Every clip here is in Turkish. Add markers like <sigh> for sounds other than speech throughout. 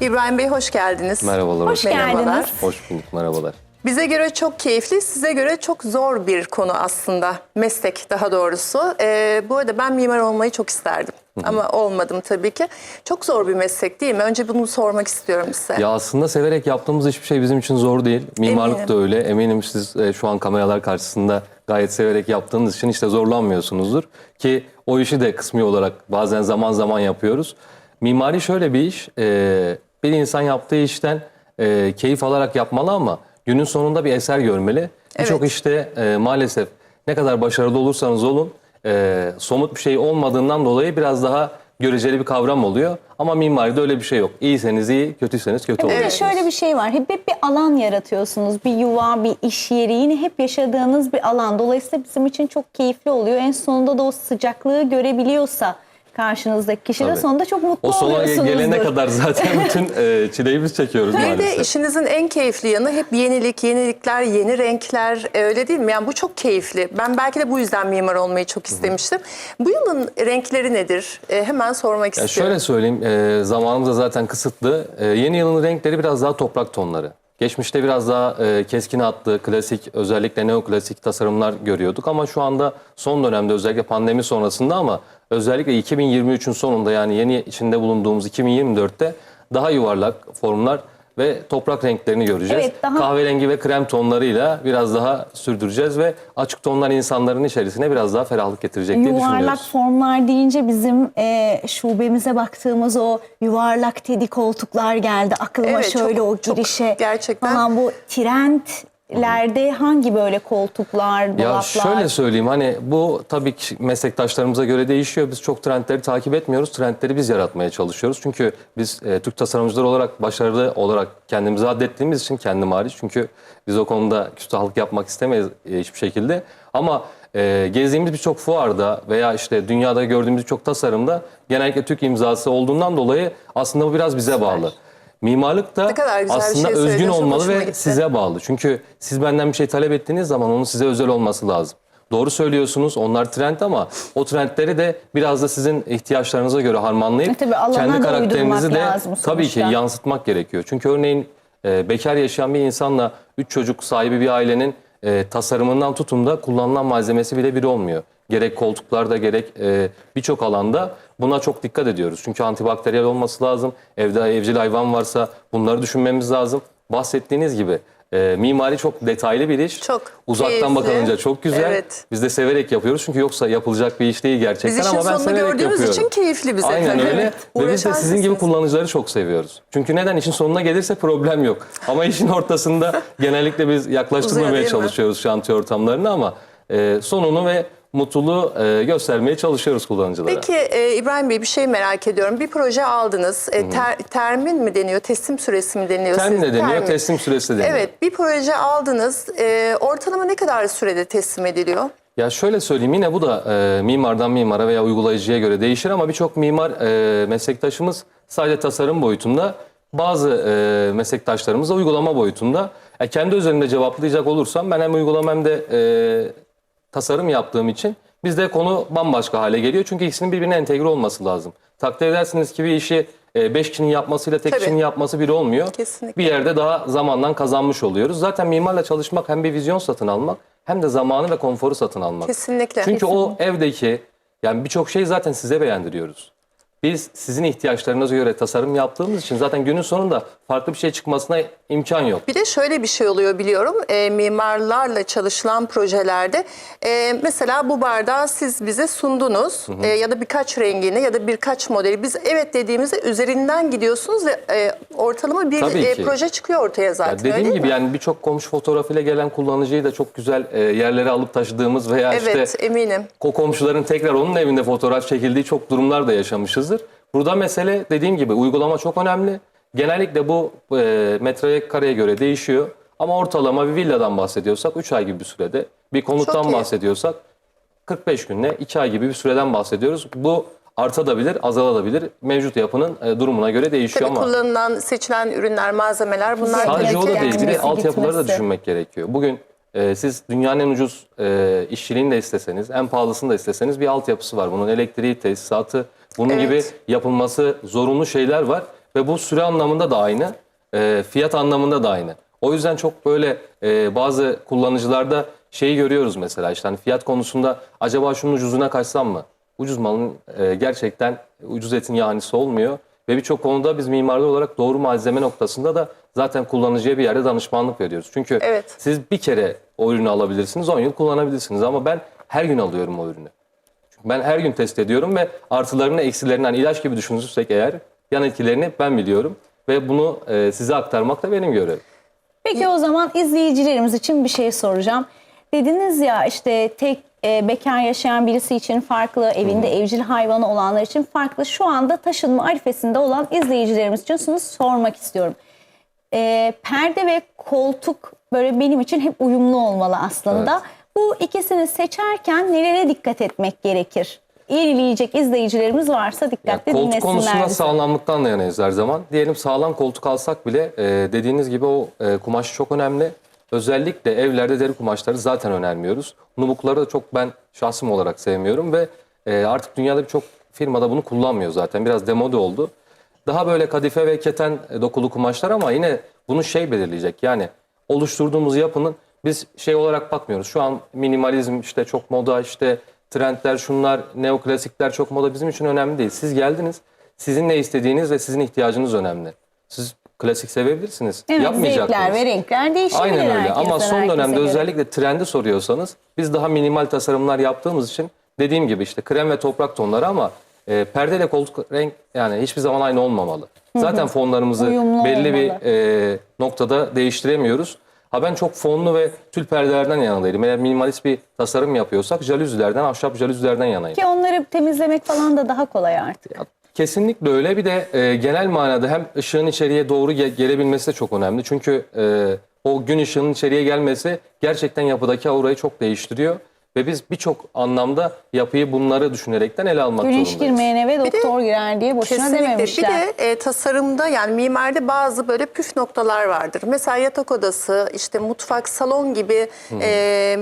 İbrahim Bey hoş geldiniz. Merhabalar. Hoş Merhabalar. geldiniz. Hoş bulduk. Merhabalar. Bize göre çok keyifli, size göre çok zor bir konu aslında. Meslek daha doğrusu. Ee, bu arada ben mimar olmayı çok isterdim. Ama olmadım tabii ki. Çok zor bir meslek değil mi? Önce bunu sormak istiyorum size. Ya aslında severek yaptığımız hiçbir şey bizim için zor değil. Mimarlık Eminim. da öyle. Eminim siz e, şu an kameralar karşısında gayet severek yaptığınız için işte zorlanmıyorsunuzdur. Ki o işi de kısmi olarak bazen zaman zaman yapıyoruz. Mimari şöyle bir iş. e, bir insan yaptığı işten e, keyif alarak yapmalı ama günün sonunda bir eser görmeli. Birçok Evet. işte e, maalesef ne kadar başarılı olursanız olun e, somut bir şey olmadığından dolayı biraz daha göreceli bir kavram oluyor. Ama mimaride öyle bir şey yok. İyiyseniz iyi, kötüyseniz kötü oluyorsunuz. şöyle bir şey var. Hep, hep bir alan yaratıyorsunuz. Bir yuva, bir iş yeri. Yine hep yaşadığınız bir alan. Dolayısıyla bizim için çok keyifli oluyor. En sonunda da o sıcaklığı görebiliyorsa karşınızdaki kişi de Tabii. sonunda çok mutlu O sona oluyorsunuzdur. gelene <laughs> kadar zaten bütün e, çileyi biz çekiyoruz Bir de maalesef. işinizin en keyifli yanı hep yenilik, yenilikler, yeni renkler e, öyle değil mi? Yani bu çok keyifli. Ben belki de bu yüzden mimar olmayı çok istemiştim. Bu yılın renkleri nedir? E, hemen sormak Ya istiyorum. şöyle söyleyeyim, e, zamanımız da zaten kısıtlı. E, yeni yılın renkleri biraz daha toprak tonları. Geçmişte biraz daha e, keskin hatlı, klasik, özellikle neoklasik tasarımlar görüyorduk. Ama şu anda son dönemde özellikle pandemi sonrasında ama özellikle 2023'ün sonunda yani yeni içinde bulunduğumuz 2024'te daha yuvarlak formlar ve toprak renklerini göreceğiz. Evet, daha- Kahverengi ve krem tonlarıyla biraz daha sürdüreceğiz ve açık tonlar insanların içerisine biraz daha ferahlık getirecek diye Yuvarlak düşünüyoruz. formlar deyince bizim e, şubemize baktığımız o yuvarlak tedi koltuklar geldi. Aklıma Evet, şöyle çok- o çok girişe gerçekten. falan bu trendlerde hangi böyle koltuklar, Ya dolaplar? şöyle söyleyeyim hani bu tabii ki meslektaşlarımıza göre değişiyor. Biz çok trendleri takip etmiyoruz. Trendleri biz yaratmaya çalışıyoruz. Çünkü biz e, Türk tasarımcılar olarak başarılı olarak kendimizi addettiğimiz için kendim hariç. Çünkü biz o konuda küstahlık yapmak istemeyiz e, hiçbir şekilde. Ama e, gezdiğimiz birçok fuarda veya işte dünyada gördüğümüz birçok tasarımda genellikle Türk imzası olduğundan dolayı aslında bu biraz bize bağlı. Mimarlık da aslında şey özgün olmalı ve gitti. size bağlı. Çünkü siz benden bir şey talep ettiğiniz zaman onun size özel olması lazım. Doğru söylüyorsunuz. Onlar trend ama o trendleri de biraz da sizin ihtiyaçlarınıza göre harmanlayıp E kendi karakterinizi de tabii ki yansıtmak gerekiyor. Çünkü örneğin e, bekar yaşayan bir insanla üç çocuk sahibi bir ailenin e, tasarımından tutun da kullanılan malzemesi bile bir olmuyor. Gerek koltuklarda gerek e, birçok alanda buna çok dikkat ediyoruz. Çünkü antibakteriyel olması lazım. Evde evcil hayvan varsa bunları düşünmemiz lazım. Bahsettiğiniz gibi e, mimari çok detaylı bir iş. Çok Uzaktan keyifli. bakılınca çok güzel. Evet. Biz de severek yapıyoruz çünkü yoksa yapılacak bir iş değil gerçekten Biz işin ama ben sonunu severek gördüğümüz yapıyorum. için keyifli bize. Aynen tabii. öyle. Ve biz de sizin gibi kullanıcıları çok seviyoruz. Çünkü neden işin sonuna gelirse problem yok. Ama işin ortasında <laughs> genellikle biz yaklaştırmamaya çalışıyoruz şantiye ortamlarını ama e, sonunu ve mutluluğu e, göstermeye çalışıyoruz kullanıcılara. Peki e, İbrahim Bey bir şey merak ediyorum. Bir proje aldınız. E, ter- termin mi deniyor? Teslim süresi mi deniyor? Termin de deniyor, termin. teslim süresi de deniyor. Evet bir proje aldınız. E, ortalama ne kadar sürede teslim ediliyor? Ya şöyle söyleyeyim yine bu da e, mimardan mimara veya uygulayıcıya göre değişir ama birçok mimar e, meslektaşımız sadece tasarım boyutunda bazı e, meslektaşlarımız da uygulama boyutunda. E, kendi özelinde cevaplayacak olursam ben hem uygulama hem de e, tasarım yaptığım için bizde konu bambaşka hale geliyor. Çünkü ikisinin birbirine entegre olması lazım. Takdir edersiniz ki bir işi 5 kişinin yapmasıyla tek Tabii. kişinin yapması biri olmuyor. Kesinlikle. Bir yerde daha zamandan kazanmış oluyoruz. Zaten mimarla çalışmak hem bir vizyon satın almak hem de zamanı ve konforu satın almak. Kesinlikle. Çünkü o evdeki yani birçok şeyi zaten size beğendiriyoruz. Biz sizin ihtiyaçlarınıza göre tasarım yaptığımız için zaten günün sonunda farklı bir şey çıkmasına imkan yok. Bir de şöyle bir şey oluyor biliyorum. E, mimarlarla çalışılan projelerde e, mesela bu bardağı siz bize sundunuz E, ya da birkaç rengini ya da birkaç modeli. Biz evet dediğimizde üzerinden gidiyorsunuz ve e, ortalama bir Tabii e, proje çıkıyor ortaya zaten. Ya dediğim gibi mi? yani birçok komşu fotoğrafıyla gelen kullanıcıyı da çok güzel e, yerlere alıp taşıdığımız veya Evet işte eminim. o komşuların tekrar onun evinde fotoğraf çekildiği çok durumlar da yaşamışızdır. Burada mesele dediğim gibi uygulama çok önemli. Genellikle bu e, metreye kareye göre değişiyor. Ama ortalama bir villadan bahsediyorsak 3 ay gibi bir sürede, bir konuttan bahsediyorsak 45 günle 2 ay gibi bir süreden bahsediyoruz. Bu artabilir, azalabilir. Mevcut yapının e, durumuna göre değişiyor Tabii ama kullanılan, seçilen ürünler, malzemeler bunlar sadece o da değil. Bir de altyapıları da düşünmek gerekiyor. Bugün e, siz dünyanın en ucuz e, işçiliğini de isteseniz, en pahalısını da isteseniz bir altyapısı var. Bunun elektriği, tesisatı, bunun Evet. gibi yapılması zorunlu şeyler var. Ve bu süre anlamında da aynı, e, fiyat anlamında da aynı. O yüzden çok böyle e, bazı kullanıcılarda şeyi görüyoruz mesela işte hani fiyat konusunda acaba şunun ucuzuna kaçsam mı? Ucuz malın e, gerçekten ucuz etin yahanisi olmuyor. Ve birçok konuda biz mimarlar olarak doğru malzeme noktasında da zaten kullanıcıya bir yerde danışmanlık veriyoruz. Çünkü Evet. siz bir kere o ürünü alabilirsiniz, 10 yıl kullanabilirsiniz ama ben her gün alıyorum o ürünü. Ben her gün test ediyorum ve artılarını eksilerini hani ilaç gibi düşünürsek eğer yan etkilerini ben biliyorum. Ve bunu e, size aktarmak da benim görevim. Peki o zaman izleyicilerimiz için bir şey soracağım. Dediniz ya işte tek e, bekar yaşayan birisi için farklı, evinde evcil hayvanı olanlar için farklı. Şu anda taşınma arifesinde olan izleyicilerimiz için şunu sormak istiyorum. E, perde ve koltuk böyle benim için hep uyumlu olmalı aslında. Evet. Bu ikisini seçerken nelere dikkat etmek gerekir? Yenileyecek izleyicilerimiz varsa Yani dikkatli koltuk dinlesinler. konusunda bizi. sağlamlıktan da yanayız her zaman. Diyelim sağlam koltuk alsak bile e, dediğiniz gibi o e, kumaş çok önemli. Özellikle evlerde deri kumaşları zaten önermiyoruz. Nubukları da çok ben şahsım olarak sevmiyorum ve e, artık dünyada birçok firmada bunu kullanmıyor zaten. Biraz demode oldu. Daha böyle kadife ve keten e, dokulu kumaşlar ama yine bunu şey belirleyecek. Yani oluşturduğumuz yapının biz şey olarak bakmıyoruz. Şu an minimalizm işte çok moda işte trendler şunlar neoklasikler çok moda bizim için önemli değil. Siz geldiniz sizin ne istediğiniz ve sizin ihtiyacınız önemli. Siz klasik sevebilirsiniz. Evet, Yapmayacaksınız. zevkler ve renkler değişebilir Aynen öyle ama son dönemde göre. özellikle trendi soruyorsanız biz daha minimal tasarımlar yaptığımız için dediğim gibi işte krem ve toprak tonları ama e, perdeyle koltuk renk yani hiçbir zaman aynı olmamalı. Zaten fonlarımızı Uyumlu belli bir olmalı. e, noktada değiştiremiyoruz. Ha ben çok fonlu ve tül perdelerden yanındayım. Eğer minimalist bir tasarım yapıyorsak jalüzilerden, ahşap jalüzilerden yanayım. Ki onları temizlemek falan da daha kolay artık. Ya, Kesinlikle öyle. Bir de e, genel manada hem ışığın içeriye doğru ge- gelebilmesi de çok önemli. Çünkü e, o gün ışığının içeriye gelmesi gerçekten yapıdaki aurayı çok değiştiriyor. Ve biz birçok anlamda yapıyı bunları düşünerekten ele almak Güneş zorundayız. girmeyen eve doktor girer diye boşuna Kesinlikle. Bir dememişler. de e, tasarımda yani mimaride bazı böyle püf noktalar vardır. Mesela yatak odası, işte mutfak, salon gibi e,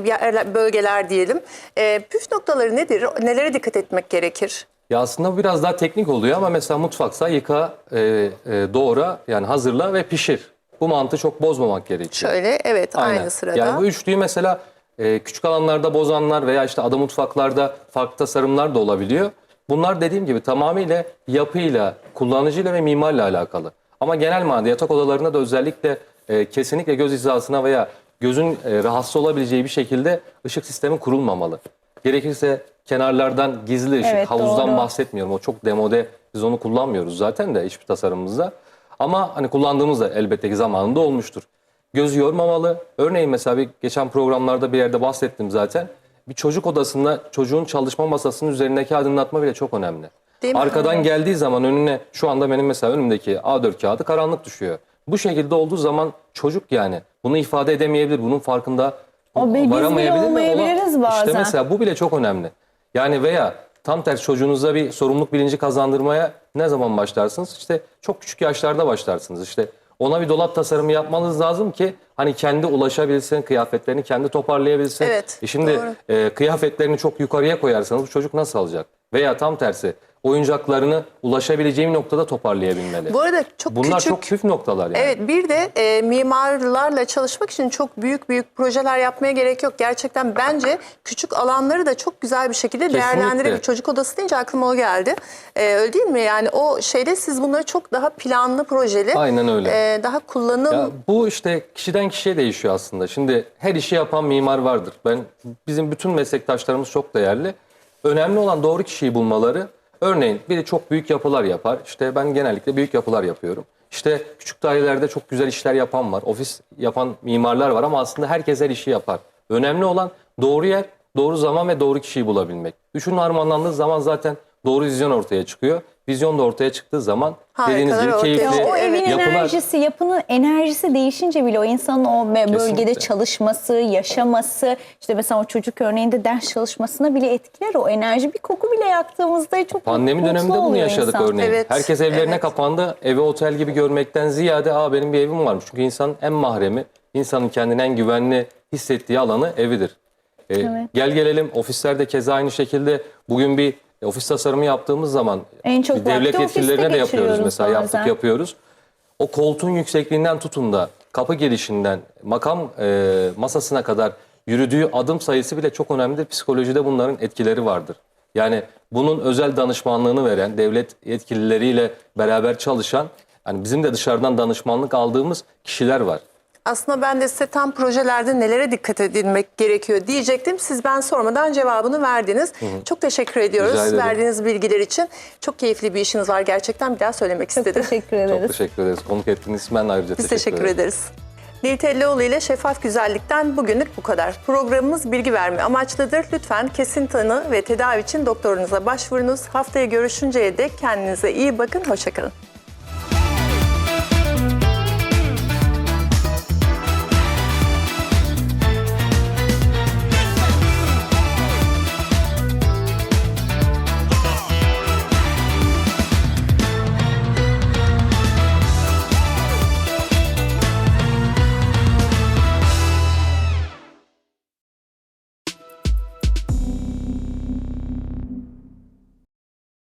yerler- bölgeler diyelim. E, püf noktaları nedir? Nelere dikkat etmek gerekir? Ya aslında bu biraz daha teknik oluyor ama mesela mutfaksa yıka, e, e, doğra yani hazırla ve pişir. Bu mantığı çok bozmamak gerekiyor. Şöyle evet Aynen. aynı sırada. Yani bu üçlüyü mesela e, küçük alanlarda bozanlar veya işte ada mutfaklarda farklı tasarımlar da olabiliyor. Bunlar dediğim gibi tamamıyla yapıyla, kullanıcıyla ve mimarla alakalı. Ama genel manada yatak odalarında da özellikle e, kesinlikle göz hizasına veya gözün e, rahatsız olabileceği bir şekilde ışık sistemi kurulmamalı. Gerekirse kenarlardan gizli ışık, Evet, havuzdan doğru. bahsetmiyorum. O çok demode. Biz onu kullanmıyoruz zaten de hiçbir tasarımımızda. Ama hani kullandığımız da elbette ki zamanında olmuştur. Gözü yormamalı. Örneğin mesela bir geçen programlarda bir yerde bahsettim zaten. Bir çocuk odasında çocuğun çalışma masasının üzerindeki aydınlatma bile çok önemli. Değil mi? Arkadan geldiği zaman önüne şu anda benim mesela önümdeki A4 kağıdı karanlık düşüyor. Bu şekilde olduğu zaman çocuk yani bunu ifade edemeyebilir. Bunun farkında O be- biz bile de olmayabiliriz bazen. İşte mesela bu bile çok önemli. Yani veya tam tersi çocuğunuza bir sorumluluk bilinci kazandırmaya ne zaman başlarsınız? İşte çok küçük yaşlarda başlarsınız. İşte ona bir dolap tasarımı yapmanız lazım ki hani kendi ulaşabilsin, kıyafetlerini kendi toparlayabilsin. Evet, E şimdi doğru. e, kıyafetlerini çok yukarıya koyarsanız bu çocuk nasıl alacak? Veya tam tersi oyuncaklarını ulaşabileceği bir noktada toparlayabilmeli. Bu arada çok Bunlar küçük çok püf noktalar yani. Evet bir de e, mimarlarla çalışmak için çok büyük büyük projeler yapmaya gerek yok. Gerçekten bence küçük alanları da çok güzel bir şekilde Kesinlikle. değerlendirebilir. Çocuk odası deyince aklıma o geldi. E, öyle değil mi? Yani o şeyde siz bunları çok daha planlı projeli. Aynen öyle. e, daha kullanım Ya bu işte kişiden kişiye değişiyor aslında. Şimdi her işi yapan mimar vardır. Ben bizim bütün meslektaşlarımız çok değerli. Önemli olan doğru kişiyi bulmaları. Örneğin biri çok büyük yapılar yapar. İşte ben genellikle büyük yapılar yapıyorum. İşte küçük dairelerde çok güzel işler yapan var. Ofis yapan mimarlar var ama aslında herkes her işi yapar. Önemli olan doğru yer, doğru zaman ve doğru kişiyi bulabilmek. Üçünün harmanlandığı zaman zaten doğru vizyon ortaya çıkıyor. Vizyon da ortaya çıktığı zaman dediğiniz Harikalar gibi ortaya keyifli çıkıyor. O evin Evet. yapılar. enerjisi, yapının enerjisi değişince bile o insanın o bölgede Kesinlikle. çalışması, yaşaması, işte mesela o çocuk örneğinde ders çalışmasına bile etkiler o enerji. Bir koku bile yaktığımızda çok Pandemi döneminde bunu yaşadık insan. örneğin. Evet, Herkes evlerine evet. kapandı. Evi otel gibi görmekten ziyade Aa, benim bir evim varmış. Çünkü insanın en mahremi, insanın kendini en güvenli hissettiği alanı evidir. Ee, Gel gelelim ofislerde keza aynı şekilde bugün bir E, ofis tasarımı yaptığımız zaman En çok devlet yetkililerine de yapıyoruz mesela bazen. yaptık yapıyoruz. O koltuğun yüksekliğinden tutun da kapı girişinden makam e, masasına kadar yürüdüğü adım sayısı bile çok önemlidir. Psikolojide bunların etkileri vardır. Yani bunun özel danışmanlığını veren, devlet yetkilileriyle beraber çalışan, yani bizim de dışarıdan danışmanlık aldığımız kişiler var. Aslında ben de size tam projelerde nelere dikkat edilmek gerekiyor diyecektim. Siz ben sormadan cevabını verdiniz. Çok teşekkür ediyoruz verdiğiniz bilgiler için. Çok keyifli bir işiniz var gerçekten bir daha söylemek Çok istedim. teşekkür Çok ederiz. teşekkür ederiz. Konuk ettiğiniz için ben de ayrıca Biz teşekkür, teşekkür ederiz. Nil Tellioğlu ile Şeffaf Güzellik'ten bugünlük bu kadar. Programımız bilgi verme amaçlıdır. Lütfen kesin tanı ve tedavi için doktorunuza başvurunuz. Haftaya görüşünceye dek kendinize iyi bakın. Hoşçakalın.